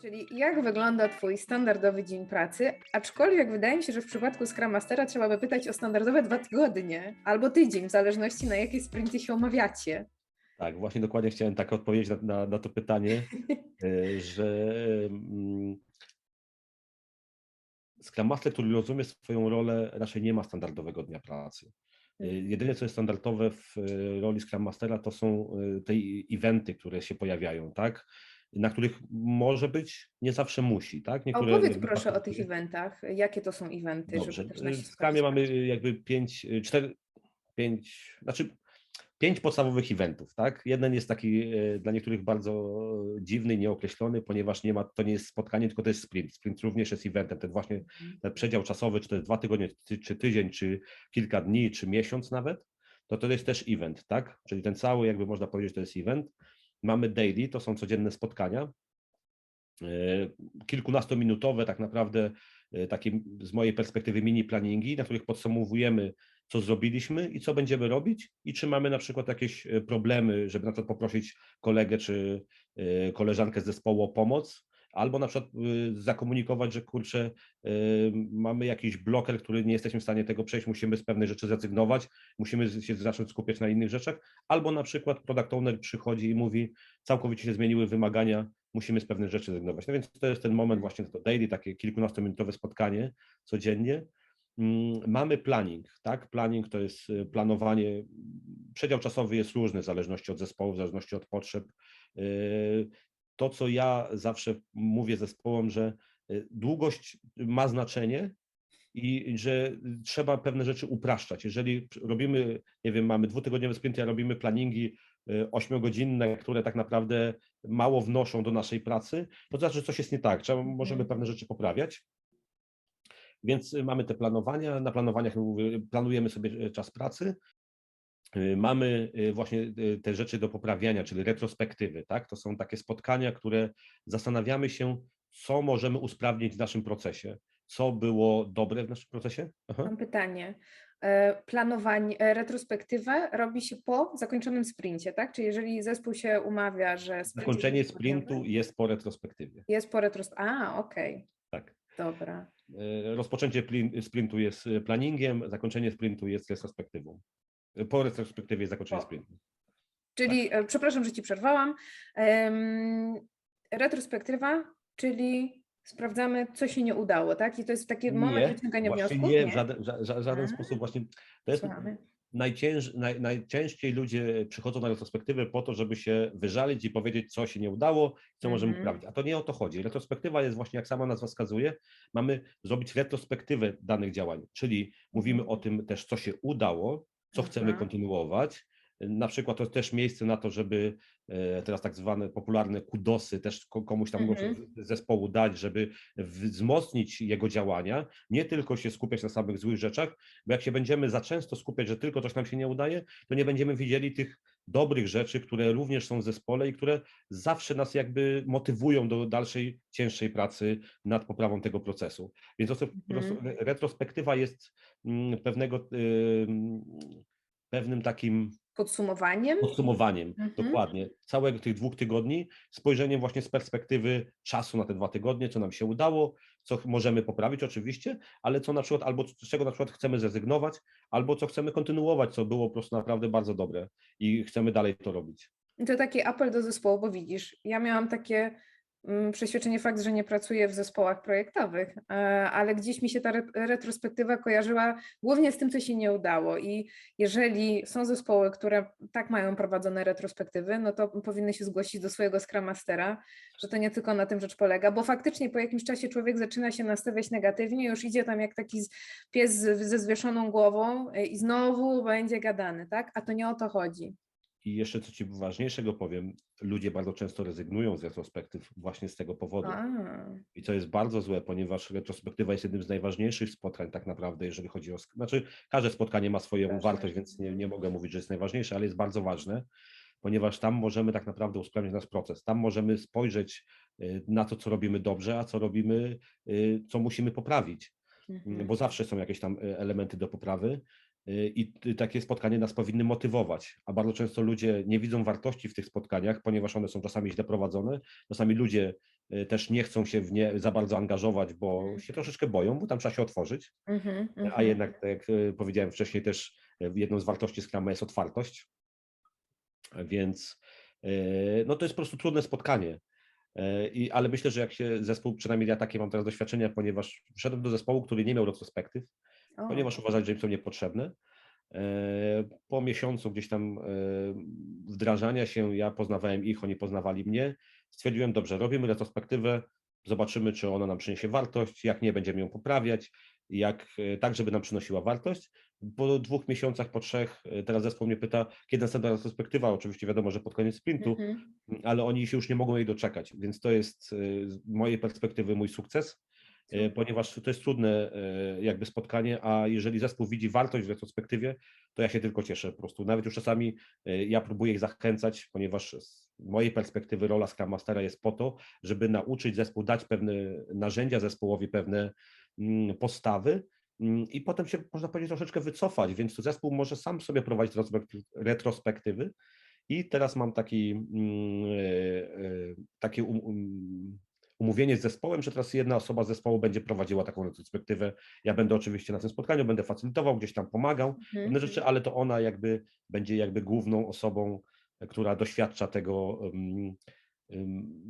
Czyli jak wygląda Twój standardowy dzień pracy? Aczkolwiek wydaje mi się, że w przypadku Scrum Mastera trzeba by pytać o standardowe dwa tygodnie albo tydzień, w zależności na jakie sprinty się omawiacie. Tak, właśnie dokładnie chciałem tak odpowiedzieć na, na, na to pytanie, e, że mm, Scrum Master, który rozumie swoją rolę, raczej nie ma standardowego dnia pracy. E, Mhm. Jedyne, co jest standardowe w e, roli Scrum Mastera, to są te eventy, które się pojawiają, tak? Na których może być, nie zawsze musi, tak? A Niektóre opowiedz proszę o tych eventach. Jakie to są eventy, Dobrze. żeby też nasi W Scrumie mamy y, jakby pięć, y, cztery, pięć, znaczy pięć podstawowych eventów, tak? Jeden jest taki y, dla niektórych bardzo dziwny, nieokreślony, ponieważ nie ma, to nie jest spotkanie, tylko to jest sprint. Sprint również jest eventem, ten właśnie Mhm. ten przedział czasowy, czy to jest dwa tygodnie, czy, czy tydzień, czy kilka dni, czy miesiąc nawet, to to jest też event, tak? Czyli ten cały, jakby można powiedzieć, to jest event. Mamy daily, to są codzienne spotkania, e, kilkunastominutowe tak naprawdę e, takie z mojej perspektywy mini planningi, na których podsumowujemy, co zrobiliśmy i co będziemy robić i czy mamy na przykład jakieś e, problemy, żeby na przykład poprosić kolegę czy koleżankę z zespołu o pomoc, albo na przykład y, zakomunikować, że kurczę, y, mamy jakiś bloker, który nie jesteśmy w stanie tego przejść, musimy z pewnej rzeczy zrezygnować, musimy się zacząć skupiać na innych rzeczach, albo na przykład product owner przychodzi i mówi, całkowicie się zmieniły wymagania, musimy z pewnych rzeczy zrezygnować. No więc to jest ten moment właśnie to daily, takie kilkunastominutowe spotkanie codziennie. Mm, Mamy planning, tak? Planning to jest y, planowanie, przedział czasowy jest różny w zależności od zespołu, w zależności od potrzeb. Y, To, co ja zawsze mówię zespołom, że y, długość ma znaczenie i że trzeba pewne rzeczy upraszczać. Jeżeli robimy, nie wiem, mamy dwutygodniowe sprinty, a robimy planningi y, ośmiogodzinne, które tak naprawdę mało wnoszą do naszej pracy, to znaczy, że coś jest nie tak. Trzeba, możemy Mhm. pewne rzeczy poprawiać. Więc y, mamy te planowania. Na planowaniach planujemy sobie y, czas pracy. Y, Mamy y, właśnie y, te rzeczy do poprawiania, czyli retrospektywy. Tak? To są takie spotkania, które zastanawiamy się, co możemy usprawnić w naszym procesie, co było dobre w naszym procesie. Aha. Mam pytanie. E, Planowanie, e, retrospektywę robi się po zakończonym sprincie, tak? Czyli jeżeli zespół się umawia, że jest Zakończenie dwutygodniowy, sprintu jest po retrospektywie. jest po retrospektywie. A, okej, Tak. dobra. Y, Rozpoczęcie sprintu jest planningiem, zakończenie sprintu jest retrospektywą. Po retrospektywie Po. sprintu. Czyli, e, przepraszam, że ci przerwałam. Em, retrospektywa, czyli sprawdzamy, co się nie udało, tak? I to jest taki moment wyciągania właśnie wniosków? nie, w żaden, ża- ża- żaden A. sposób właśnie. To jest Słuchamy. najcięż, naj, najczęściej ludzie przychodzą na retrospektywę po to, żeby się wyżalić i powiedzieć, co się nie udało, co możemy Mhm. poprawić. A to nie o to chodzi. Retrospektywa jest właśnie, jak sama nazwa wskazuje, mamy zrobić retrospektywę danych działań, czyli mówimy o tym też, co się udało, co chcemy Mhm. kontynuować. Na przykład to jest też miejsce na to, żeby e, teraz tak zwane popularne kudosy też ko- komuś tam Mhm. zespołu dać, żeby wzmocnić jego działania, nie tylko się skupiać na samych złych rzeczach, bo jak się będziemy za często skupiać, że tylko coś nam się nie udaje, to nie będziemy widzieli tych dobrych rzeczy, które również są w zespole i które zawsze nas jakby motywują do dalszej, cięższej pracy nad poprawą tego procesu. Więc Mhm. re- retrospektywa jest mm, pewnego, ym, pewnym takim Podsumowaniem? podsumowaniem, Mhm. dokładnie, całego tych dwóch tygodni, spojrzeniem właśnie z perspektywy czasu na te dwa tygodnie, co nam się udało, co możemy poprawić oczywiście, ale co na przykład, albo z czego na przykład chcemy zrezygnować, albo co chcemy kontynuować, co było po prostu naprawdę bardzo dobre i chcemy dalej to robić. I To taki apel do zespołu, bo widzisz, ja miałam takie przeświadczenie, fakt, że nie pracuję w zespołach projektowych, e, ale gdzieś mi się ta re- retrospektywa kojarzyła głównie z tym, co się nie udało. I jeżeli są zespoły, które tak mają prowadzone retrospektywy, no to powinny się zgłosić do swojego Scrum Mastera, że to nie tylko na tym rzecz polega, bo faktycznie po jakimś czasie człowiek zaczyna się nastawiać negatywnie, już idzie tam jak taki pies ze zwieszoną głową e, i znowu będzie gadany, tak? A to nie o to chodzi. I jeszcze co Ci ważniejszego powiem, ludzie bardzo często rezygnują z retrospektyw właśnie z tego powodu. A. I co jest bardzo złe, ponieważ retrospektywa jest jednym z najważniejszych spotkań tak naprawdę, jeżeli chodzi o... Znaczy, każde spotkanie ma swoją Każde. wartość, więc nie, nie mogę mówić, że jest najważniejsze, ale jest bardzo ważne, ponieważ tam możemy tak naprawdę usprawnić nasz proces. Tam możemy spojrzeć y, na to, co robimy dobrze, a co robimy, y, co musimy poprawić, Mhm. bo zawsze są jakieś tam y, elementy do poprawy. Y, I takie spotkanie nas powinny motywować, a bardzo często ludzie nie widzą wartości w tych spotkaniach, ponieważ one są czasami źle prowadzone. Czasami ludzie y, też nie chcą się w nie za bardzo angażować, bo Mhm. się troszeczkę boją, bo tam trzeba się otworzyć. Mhm, A mhm. jednak, tak jak y, powiedziałem wcześniej, też jedną z wartości Scruma jest otwartość. Więc no to jest po prostu trudne spotkanie. I, ale myślę, że jak się zespół, przynajmniej ja takie mam teraz doświadczenia, ponieważ wszedłem do zespołu, który nie miał retrospektyw, O, ponieważ uważali, że im są niepotrzebne. E, Po miesiącu gdzieś tam e, wdrażania się, ja poznawałem ich, oni poznawali mnie. Stwierdziłem, dobrze, robimy retrospektywę, zobaczymy, czy ona nam przyniesie wartość, jak nie, będziemy ją poprawiać, jak, e, tak, żeby nam przynosiła wartość. Po dwóch miesiącach, po trzech, teraz zespół mnie pyta, kiedy następna retrospektywa, oczywiście wiadomo, że pod koniec sprintu, mhm. ale oni się już nie mogą jej doczekać, więc to jest z mojej perspektywy mój sukces. Ponieważ to jest trudne e, jakby spotkanie, a jeżeli zespół widzi wartość w retrospektywie, to ja się tylko cieszę po prostu. Nawet już czasami e, ja próbuję ich zachęcać, ponieważ z mojej perspektywy rola Scrum Mastera jest po to, żeby nauczyć zespół, dać pewne narzędzia zespołowi, pewne mm, postawy, mm, i potem się, można powiedzieć, troszeczkę wycofać, więc zespół może sam sobie prowadzić retrospekty- retrospektywy, i teraz mam taki, mm, e, e, takie um, um, umówienie z zespołem, że teraz jedna osoba z zespołu będzie prowadziła taką retrospektywę. Ja będę oczywiście na tym spotkaniu, będę facylitował, gdzieś tam pomagał, pewne Mhm. rzeczy, ale to ona jakby będzie jakby główną osobą, która doświadcza tego,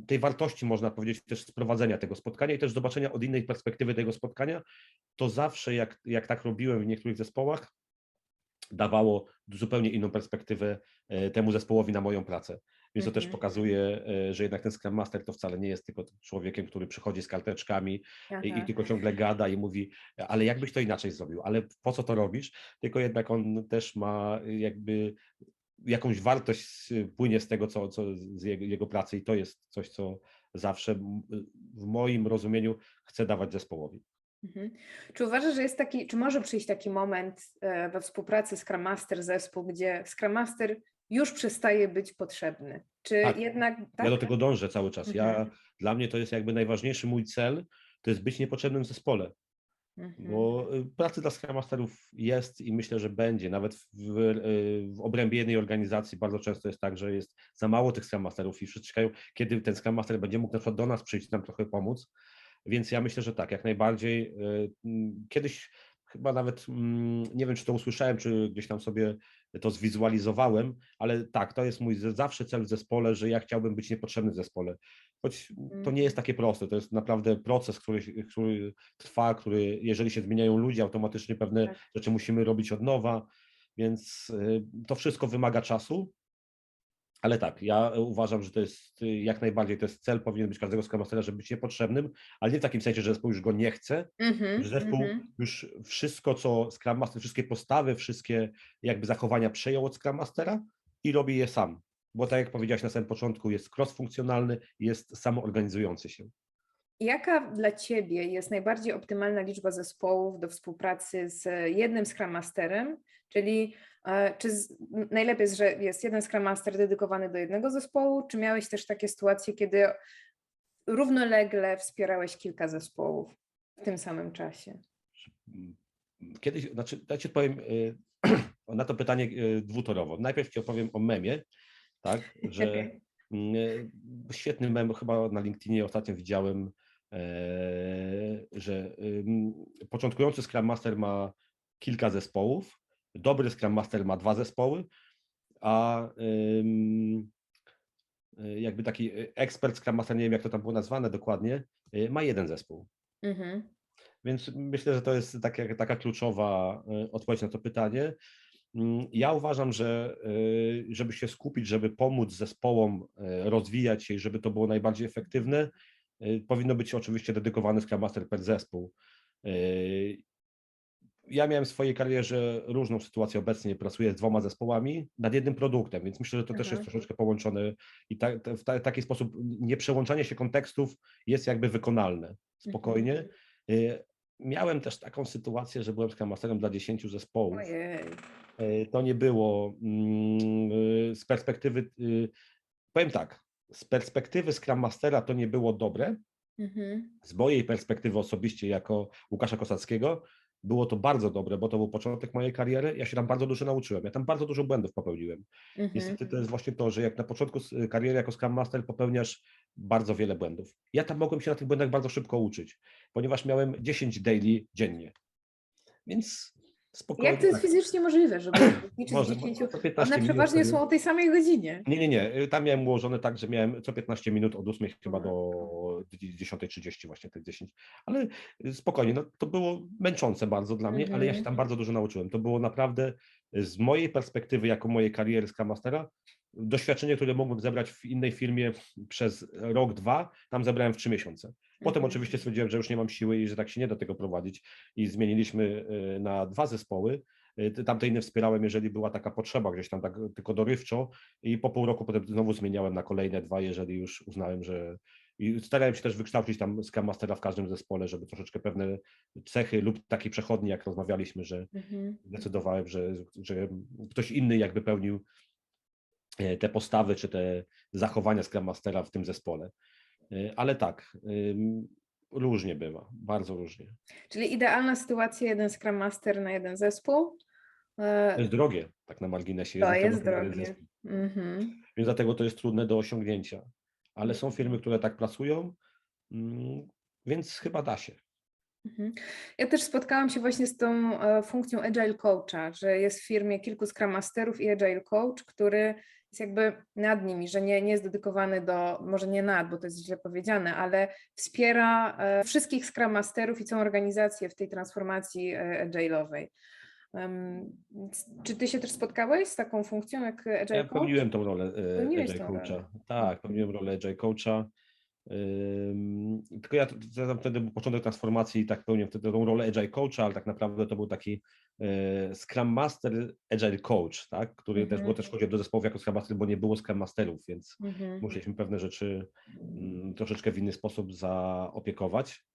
tej wartości, można powiedzieć, też sprowadzenia tego spotkania i też zobaczenia od innej perspektywy tego spotkania. To zawsze, jak, jak tak robiłem w niektórych zespołach, dawało zupełnie inną perspektywę e, temu zespołowi na moją pracę. Więc to też Mhm. pokazuje, e, że jednak ten Scrum Master to wcale nie jest tylko człowiekiem, który przychodzi z karteczkami i, i tylko ciągle gada i mówi, ale jakbyś to inaczej zrobił, ale po co to robisz? Tylko jednak on też ma jakby jakąś wartość z- płynie z tego, co, co z jego, jego pracy i to jest coś, co zawsze w moim rozumieniu chcę dawać zespołołowi. Mhm. Czy uważasz, że jest taki, czy może przyjść taki moment e, we współpracy Scrum Master zespół, gdzie Scrum Master już przestaje być potrzebny? Czy Tak. jednak tak? Ja do tego dążę cały czas. Ja, Mhm. dla mnie to jest jakby najważniejszy mój cel, to jest być niepotrzebnym w zespole, Mhm. bo y, pracy dla Scrum Masterów jest i myślę, że będzie. Nawet w, y, w obrębie jednej organizacji bardzo często jest tak, że jest za mało tych Scrum Masterów i wszyscy czekają, kiedy ten Scrum Master będzie mógł na przykład do nas przyjść, nam trochę pomóc. Więc ja myślę, że tak, jak najbardziej. y, Kiedyś chyba nawet, mm, nie wiem, czy to usłyszałem, czy gdzieś tam sobie to zwizualizowałem, ale tak, to jest mój zawsze cel w zespole, że ja chciałbym być niepotrzebny w zespole. Choć to nie jest takie proste, to jest naprawdę proces, który, który trwa, który, jeżeli się zmieniają ludzie, automatycznie pewne Tak. rzeczy musimy robić od nowa, więc y, to wszystko wymaga czasu. Ale tak, ja uważam, że to jest jak najbardziej, to jest cel powinien być każdego Scrum Mastera, żeby być niepotrzebnym, ale nie w takim sensie, że zespół już go nie chce, Mhm, że zespół mhm. już wszystko, co Scrum Master, wszystkie postawy, wszystkie jakby zachowania przejął od Scrum Mastera i robi je sam. Bo tak jak powiedziałeś na samym początku, jest cross-funkcjonalny, jest samoorganizujący się. Jaka dla Ciebie jest najbardziej optymalna liczba zespołów do współpracy z jednym Scrum Masterem? Czyli e, czy z, najlepiej jest, że jest jeden Scrum Master dedykowany do jednego zespołu, czy miałeś też takie sytuacje, kiedy równolegle wspierałeś kilka zespołów w tym samym czasie? Kiedyś, znaczy, ja ci powiem y, na to pytanie y, dwutorowo. Najpierw ci opowiem o memie, tak, że y, świetny mem, chyba na LinkedInie ostatnio widziałem, e, że ym, początkujący Scrum Master ma kilka zespołów, dobry Scrum Master ma dwa zespoły, a y, jakby taki y, ekspert Scrum Master, nie wiem jak to tam było nazwane dokładnie, ma jeden zespół. Mhm. Więc myślę, że to jest taka, taka kluczowa odpowiedź na to pytanie. Mm, Ja uważam, że żeby się skupić, żeby pomóc zespołom rozwijać się i żeby to było najbardziej efektywne, powinno być oczywiście dedykowany Scrum Master per zespół. Y, Ja miałem w swojej karierze różną sytuację obecnie, pracuję z dwoma zespołami nad jednym produktem, więc myślę, że to też jest Mhm. troszeczkę połączone i ta, w ta, taki sposób nieprzełączanie się kontekstów jest jakby wykonalne spokojnie. Y, Miałem też taką sytuację, że byłem Scrum Masterem dla 10 zespołów. Ojej. Y, To nie było mm, y, z perspektywy, y, powiem tak, z perspektywy Scrum Mastera to nie było dobre. Mhm. Z mojej perspektywy osobiście jako Łukasza Kosackiego było to bardzo dobre, bo to był początek mojej kariery. Ja się tam bardzo dużo nauczyłem. Ja tam bardzo dużo błędów popełniłem. Mhm. Niestety to jest właśnie to, że jak na początku kariery jako Scrum Master popełniasz bardzo wiele błędów. Ja tam mogłem się na tych błędach bardzo szybko uczyć, ponieważ miałem 10 daily dziennie. Więc spokojnie. Jak to jest tak, fizycznie możliwe, żeby liczyć może, 10? może co 15 One minut przeważnie są o tej samej godzinie. Nie, nie, nie. y, Tam miałem ułożone tak, że miałem co 15 minut od 8 chyba do 10.30 właśnie te 10. Ale y, spokojnie, no, to było męczące bardzo dla mnie, ale ja się Mhm. tam bardzo dużo nauczyłem. To było naprawdę y, z mojej perspektywy, jako mojej kariery Scrum Mastera, doświadczenie, które mogłem zebrać w innej firmie przez rok, dwa, tam zebrałem w trzy miesiące. Potem Mhm. oczywiście stwierdziłem, że już nie mam siły i że tak się nie da tego prowadzić i zmieniliśmy y, na dwa zespoły. Y, Tamte inne wspierałem, jeżeli była taka potrzeba gdzieś tam tak tylko dorywczo i po pół roku potem znowu zmieniałem na kolejne dwa, jeżeli już uznałem, że i starałem się też wykształcić tam Scrum Mastera w każdym zespole, żeby troszeczkę pewne cechy lub taki przechodni, jak rozmawialiśmy, że Mhm. zdecydowałem, że, że ktoś inny jakby pełnił e, te postawy czy te zachowania Scrum Mastera w tym zespole. E, Ale tak, różnie bywa, bardzo różnie. Czyli idealna sytuacja, jeden Scrum Master na jeden zespół. E, To jest drogie, tak na marginesie. To jest drogie. mhm. Więc dlatego to jest trudne do osiągnięcia. Ale są firmy, które tak pracują, mm, więc chyba da się. Mhm. Ja też spotkałam się właśnie z tą e, funkcją Agile Coacha, że jest w firmie kilku Scrum Masterów i Agile Coach, który jest jakby nad nimi, że nie, nie jest dedykowany do, może nie nad, bo to jest źle powiedziane, ale wspiera e, wszystkich Scrum Masterów i całą organizację w tej transformacji e, agile'owej. Więc Czy ty się też spotkałeś z taką funkcją jak Agile Ja Coach? pełniłem tą rolę e, Agile tą rolę. Coacha. Tak, pełniłem rolę Agile Coacha. Tylko ja, ja tam wtedy był początek transformacji i tak pełniłem wtedy tą rolę Agile Coacha, ale tak naprawdę to był taki e, Scrum Master Agile Coach, tak? który też, Mhm. bo też chodził do zespołów jako Scrum Master, bo nie było Scrum Masterów, więc Mhm. musieliśmy pewne rzeczy mm, troszeczkę w inny sposób zaopiekować.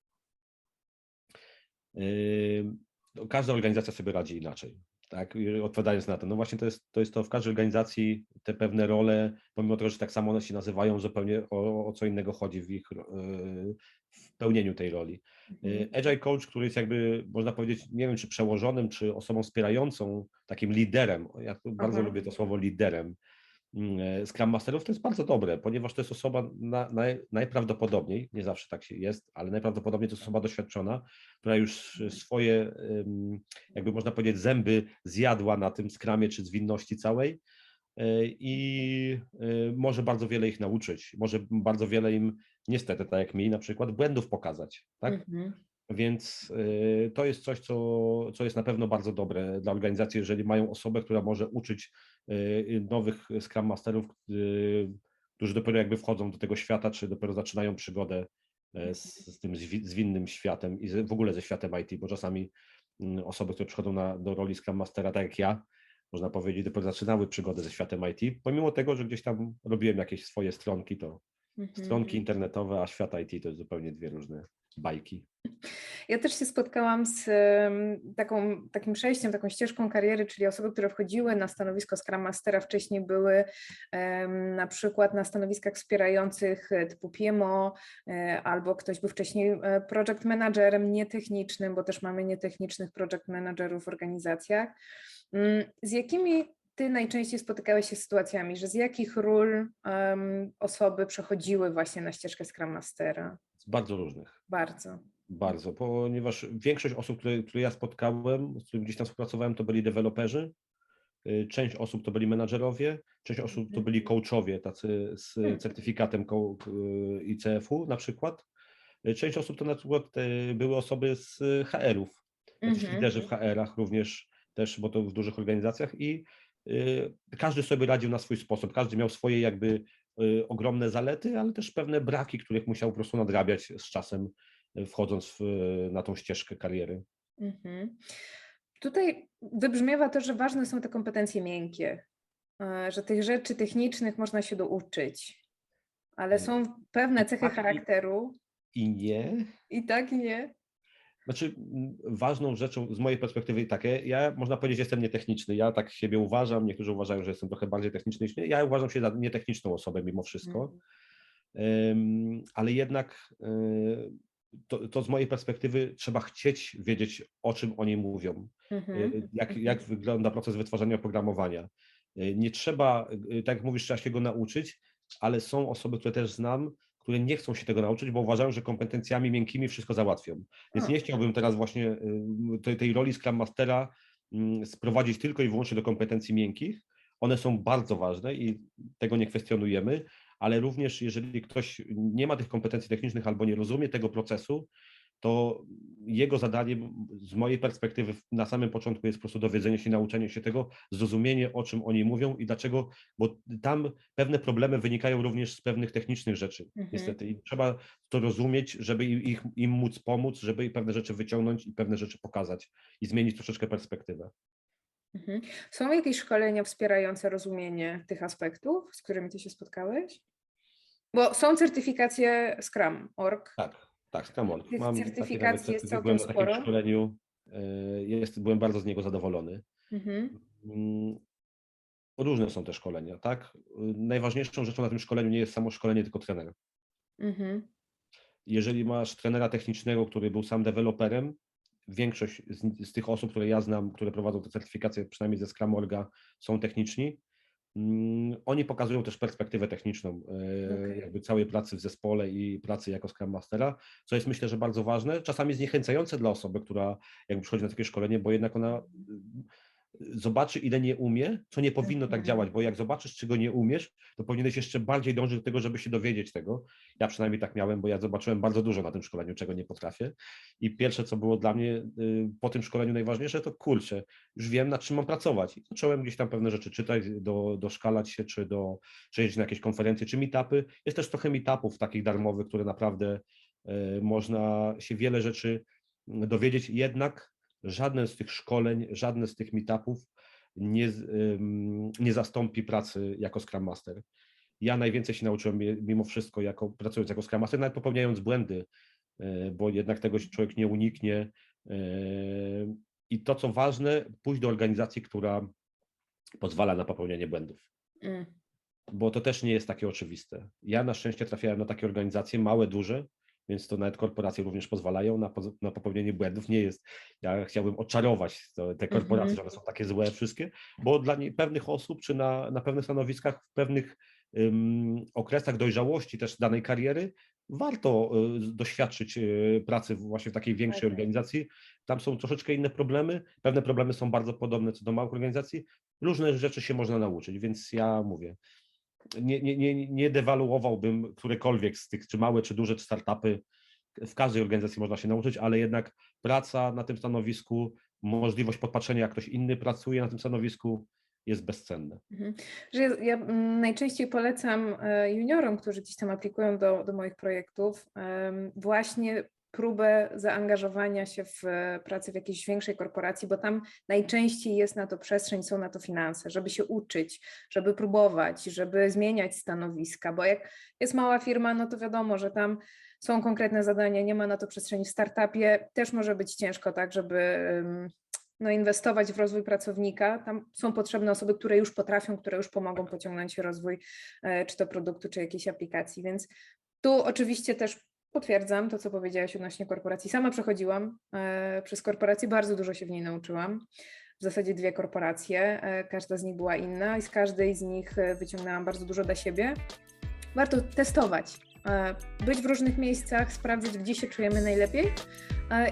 Każda organizacja sobie radzi inaczej. Tak, odpowiadając na to, no właśnie to jest, to jest to w każdej organizacji te pewne role, pomimo tego, że tak samo one się nazywają, zupełnie o, o co innego chodzi w ich yy, w pełnieniu tej roli. Mhm. Yy, Agile coach, który jest jakby, można powiedzieć, nie wiem czy przełożonym, czy osobą wspierającą, takim liderem, ja bardzo lubię to słowo liderem, Scrum Masterów, to jest bardzo dobre, ponieważ to jest osoba na, naj, najprawdopodobniej, nie zawsze tak się jest, ale najprawdopodobniej to jest osoba doświadczona, która już swoje, ym, jakby można powiedzieć, zęby zjadła na tym skramie czy zwinności całej y, i y, może bardzo wiele ich nauczyć, może bardzo wiele im, niestety, tak jak mi na przykład, błędów pokazać, tak? Mhm. Więc to jest coś, co, co jest na pewno bardzo dobre dla organizacji, jeżeli mają osobę, która może uczyć nowych Scrum Masterów, y, którzy dopiero jakby wchodzą do tego świata, czy dopiero zaczynają przygodę e, z, z tym zwi- zwinnym światem i w ogóle ze światem IT, bo czasami mm, osoby, które przychodzą na, do roli Scrum Mastera, tak jak ja, można powiedzieć, dopiero zaczynały przygodę ze światem IT, pomimo tego, że gdzieś tam robiłem jakieś swoje stronki, to Mhm. stronki internetowe, a świat IT to jest zupełnie dwie różne bajki. Ja też się spotkałam z taką, takim przejściem, taką ścieżką kariery, czyli osoby, które wchodziły na stanowisko Scrum Mastera wcześniej były em, na przykład na stanowiskach wspierających e, typu PMO, e, albo ktoś był wcześniej e, project managerem nietechnicznym, bo też mamy nietechnicznych project managerów w organizacjach. Mm, Z jakimi ty najczęściej spotykałeś się z sytuacjami, że z jakich ról em, osoby przechodziły właśnie na ścieżkę Scrum Mastera? Z bardzo różnych. Bardzo. Bardzo, ponieważ większość osób, które, które ja spotkałem, z którymi gdzieś tam współpracowałem, to byli deweloperzy, y, część osób to byli menadżerowie, część osób to Mhm. byli coachowie, tacy z Hmm. certyfikatem y, ICF-u na przykład. Y, Część osób to na przykład były osoby z HR-ów, jacyś Mhm. liderzy w HR-ach również, też, bo to w dużych organizacjach i każdy sobie radził na swój sposób, każdy miał swoje jakby ogromne zalety, ale też pewne braki, których musiał po prostu nadrabiać z czasem, y, wchodząc w, na tą ścieżkę kariery. Mhm. Tutaj wybrzmiewa to, że ważne są te kompetencje miękkie, e, że tych rzeczy technicznych można się douczyć, ale Mm. są pewne cechy tak charakteru I nie, i tak i nie. Znaczy, ważną rzeczą z mojej perspektywy takie, ja można powiedzieć, jestem nietechniczny. Ja tak siebie uważam, niektórzy uważają, że jestem trochę bardziej techniczny. niż nie. Ja uważam się za nietechniczną osobę mimo wszystko, Mhm. Ym, ale jednak y, to, to z mojej perspektywy trzeba chcieć wiedzieć, o czym oni mówią, Mhm. y, jak, mhm. jak wygląda proces wytwarzania oprogramowania. Y, Nie trzeba, tak jak mówisz, trzeba się go nauczyć, ale są osoby, które też znam, które nie chcą się tego nauczyć, bo uważają, że kompetencjami miękkimi wszystko załatwią. Więc nie chciałbym teraz właśnie y, tej, tej roli Scrum Mastera mm, sprowadzić tylko i wyłącznie do kompetencji miękkich. One są bardzo ważne i tego nie kwestionujemy, ale również jeżeli ktoś nie ma tych kompetencji technicznych albo nie rozumie tego procesu, to jego zadaniem z mojej perspektywy na samym początku jest po prostu dowiedzenie się, nauczenie się tego, zrozumienie o czym oni mówią i dlaczego, bo tam pewne problemy wynikają również z pewnych technicznych rzeczy, Mhm. niestety. I trzeba to rozumieć, żeby ich, im móc pomóc, żeby pewne rzeczy wyciągnąć i pewne rzeczy pokazać i zmienić troszeczkę perspektywę. Mhm. Są jakieś szkolenia wspierające rozumienie tych aspektów, z którymi ty się spotkałeś? Bo są certyfikacje Scrum.org. Tak, tak. Tych Mam certyfikacji jest całkiem byłem na takim sporo. szkoleniu, e, jest, byłem bardzo z niego zadowolony. Mhm. Mm, Różne są te szkolenia, tak? Najważniejszą rzeczą na tym szkoleniu nie jest samo szkolenie, tylko trener. Mhm. Jeżeli masz trenera technicznego, który był sam deweloperem, większość z, z tych osób, które ja znam, które prowadzą te certyfikacje, przynajmniej ze Scrum Orga, są techniczni. Mm, Oni pokazują też perspektywę techniczną e, Okej. jakby całej pracy w zespole i pracy jako Scrum Mastera, co jest myślę, że bardzo ważne, czasami zniechęcające dla osoby, która jakby przychodzi na takie szkolenie, bo jednak ona zobaczy, ile nie umie, co nie powinno tak Mhm. działać, bo jak zobaczysz, czego nie umiesz, to powinieneś jeszcze bardziej dążyć do tego, żeby się dowiedzieć tego. Ja przynajmniej tak miałem, bo ja zobaczyłem bardzo dużo na tym szkoleniu, czego nie potrafię. I pierwsze, co było dla mnie y, po tym szkoleniu najważniejsze, to kurczę, już wiem, nad czym mam pracować. I zacząłem gdzieś tam pewne rzeczy czytać, do, doszkalać się, czy do, czy jeździć na jakieś konferencje, czy meetupy. Jest też trochę meetupów takich darmowych, które naprawdę y, można się wiele rzeczy dowiedzieć. Jednak żadne z tych szkoleń, żadne z tych meetupów nie, nie zastąpi pracy jako Scrum Master. Ja najwięcej się nauczyłem mimo wszystko, jako, pracując jako Scrum Master, nawet popełniając błędy, y, bo jednak tego człowiek nie uniknie. y, I to, co ważne, pójść do organizacji, która pozwala na popełnianie błędów Mm. bo to też nie jest takie oczywiste. Ja na szczęście trafiałem na takie organizacje, małe, duże, więc to nawet korporacje również pozwalają na, na popełnienie błędów. Nie jest, ja chciałbym oczarować to, te korporacje, Mhm. że one są takie złe wszystkie, bo dla nie, pewnych osób, czy na, na pewnych stanowiskach, w pewnych okresach dojrzałości też danej kariery, warto y, doświadczyć y, pracy właśnie w takiej większej Okej. organizacji. Tam są troszeczkę inne problemy. Pewne problemy są bardzo podobne co do małych organizacji. Różne rzeczy się można nauczyć, więc ja mówię, nie, nie, nie, nie dewaluowałbym którekolwiek z tych, czy małe, czy duże, czy startupy. W każdej organizacji można się nauczyć, ale jednak praca na tym stanowisku, możliwość podpatrzenia, jak ktoś inny pracuje na tym stanowisku, jest bezcenne. Mhm. Ja, mm, najczęściej polecam e, juniorom, którzy gdzieś tam aplikują do, do moich projektów, właśnie próbę zaangażowania się w e, pracę w jakiejś większej korporacji, bo tam najczęściej jest na to przestrzeń, są na to finanse, żeby się uczyć, żeby próbować, żeby zmieniać stanowiska, bo jak jest mała firma, no to wiadomo, że tam są konkretne zadania, nie ma na to przestrzeni. W startupie też może być ciężko, tak, żeby no, inwestować w rozwój pracownika. Tam są potrzebne osoby, które już potrafią, które już pomogą pociągnąć rozwój e, czy to produktu, czy jakiejś aplikacji. Więc tu oczywiście też potwierdzam to, co powiedziałaś odnośnie korporacji. Sama przechodziłam e, przez korporację, bardzo dużo się w niej nauczyłam. W zasadzie dwie korporacje, e, każda z nich była inna i z każdej z nich e, wyciągnęłam bardzo dużo dla siebie. Warto testować, być w różnych miejscach, sprawdzić, gdzie się czujemy najlepiej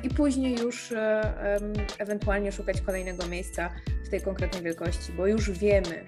i później już ewentualnie szukać kolejnego miejsca w tej konkretnej wielkości, bo już wiemy,